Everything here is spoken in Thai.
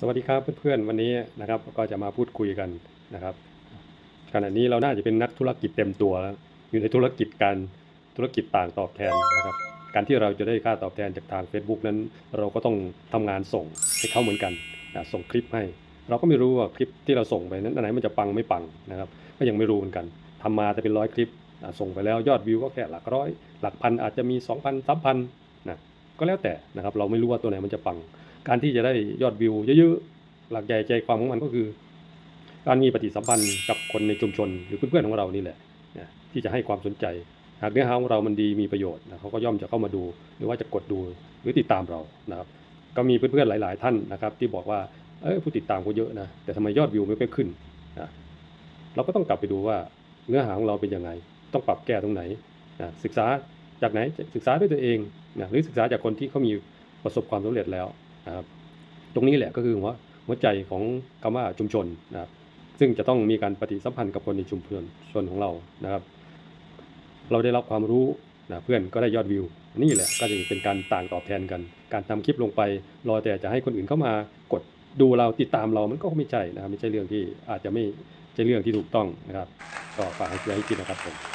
สวัสดีครับเพื่อนๆวันนี้นะครับก็จะมาพูดคุยกันนะครับขณะนี้เราน่าจะเป็นนักธุรกิจเต็มตัวแล้วอยู่ในธุรกิจการธุรกิจต่างตอบแทนนะครับ การที่เราจะได้ค่าตอบแทนจากทาง Facebook นั้น เราก็ต้องทำงานส่งให้เขาเหมือนกันนะส่งคลิปให้ เราก็ไม่รู้ว่าคลิปที่เราส่งไปนั้นอันไหนมันจะปังไม่ปังนะครับ ก็ยังไม่รู้เหมือนกันทำมาจะเป็นร้อยคลิปนะส่งไปแล้วยอดวิวก็แค่หลักร้อย หลักพันอาจจะมี 2,000 3,000นะก็แล้วแต่นะครับเราไม่รู้ว่าตัวไหนมันจะปัง การที่จะได้ยอดวิวเยอะๆหลักใหญ่ใจความของมันก็คือ การมีปฏิสัมพันธ์กับคนในชุมชน หรือเพื่อนๆของเรานี่แหละที่จะให้ความสนใจ หากเนื้อหาของเรามันดีมีประโยชน์นะเขาก็ย่อมจะเข้ามาดู หรือว่าจะกดดูหรือติดตามเรานะครับ ก็มีเพื่อนๆหลาย ๆ ท่านนะครับ ที่บอกว่าเอ้ยผู้ติดตามเขาเยอะนะแต่ทำไมยอดวิวไม่ค่อยขึ้นนะเราก็ต้องกลับไปดูว่าเนื้อหาของเราเป็นยังไง ต้องปรับแก้ตรงไหนนะศึกษาจากไหนศึกษาด้วยตัวเองนะหรือศึกษาจากคนที่เขามีประสบความสำเร็จแล้ว นะครับตรงนี้แหละก็คือหัวหัวใจของคำว่าชุมชนนะครับซึ่งจะต้องมีการปฏิสัมพันธ์กับคนในชุมชนชนของเรานะครับ เราได้รับความรู้นะเพื่อนก็ได้ยอดวิว นี่แหละก็จะเป็นการต่างตอบแทนกัน การทำคลิปลงไป รอแต่จะให้คนอื่นเข้ามากดดูเราติดตามเรามันก็ไม่ใช่นะครับไม่ใช่เรื่องที่อาจจะไม่ใช่เรื่องที่ถูกต้องนะครับก็ฝากให้ช่วยให้คิดนะครับผม